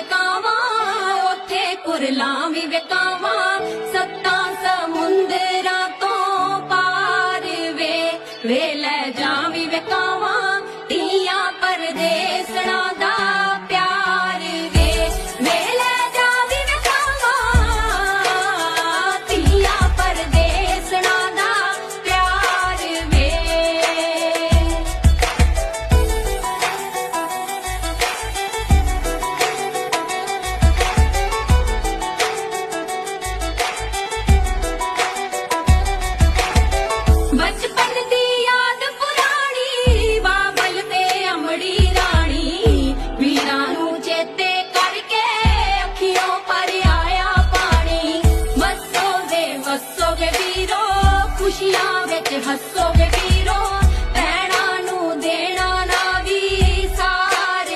ਵਿਕਾਵਾਂ, ਉੱਥੇ ਕੁਰਲਾ ਵੀ ਵਿਕਾਵਾਂ, ਸੱਤਾ ਸਮੁੰਦਰਾਂ ਤੋਂ ਪਾਰ ਵੇ ਵੇ ਲੈ ਜਾ ਵੀ ਵਿਕਾਵਾਂ, ਤੀਆਂ ਪਰਦੇ ਖੁਸ਼ੀਆਂ ਵਿੱਚ ਹੱਸੋਗੇ ਵੀ